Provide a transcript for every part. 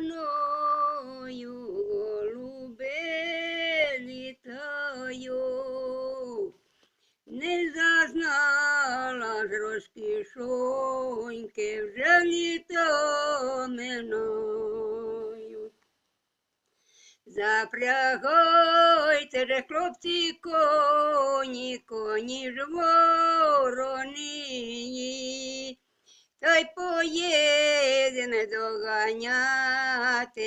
стороною голуби не зазнала ж розкішоньки вже літо миною. Запрягайте же хлопці коні, коні ж воронині. Та й поїде доганяти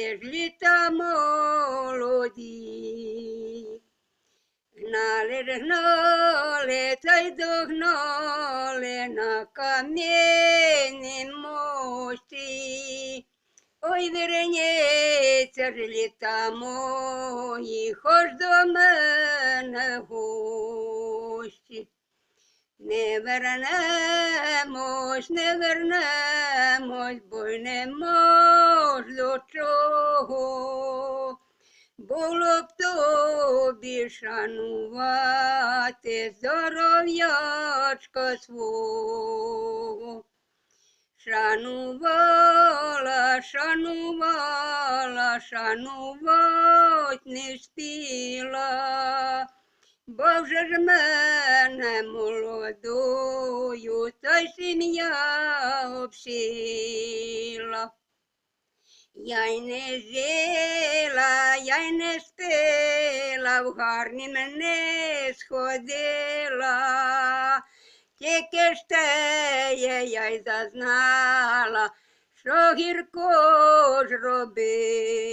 ж літа молоді. Гнали гнали, та й догнали на кам'янім мості. Ой, верениця ж літа мої, хоч до мене гості. Не вернемось, не вернемось, бо й не мож до чого. Було б тобі шанувати здоров'ячка свого. Шанувала, шанувала, шанувать не спіла, бо вже ж мене молодою, та сім'я обсіла. Я й не жила, я й не спила, в гарні мене сходила. Тільки ж теє я й зазнала, що гірко ж робила.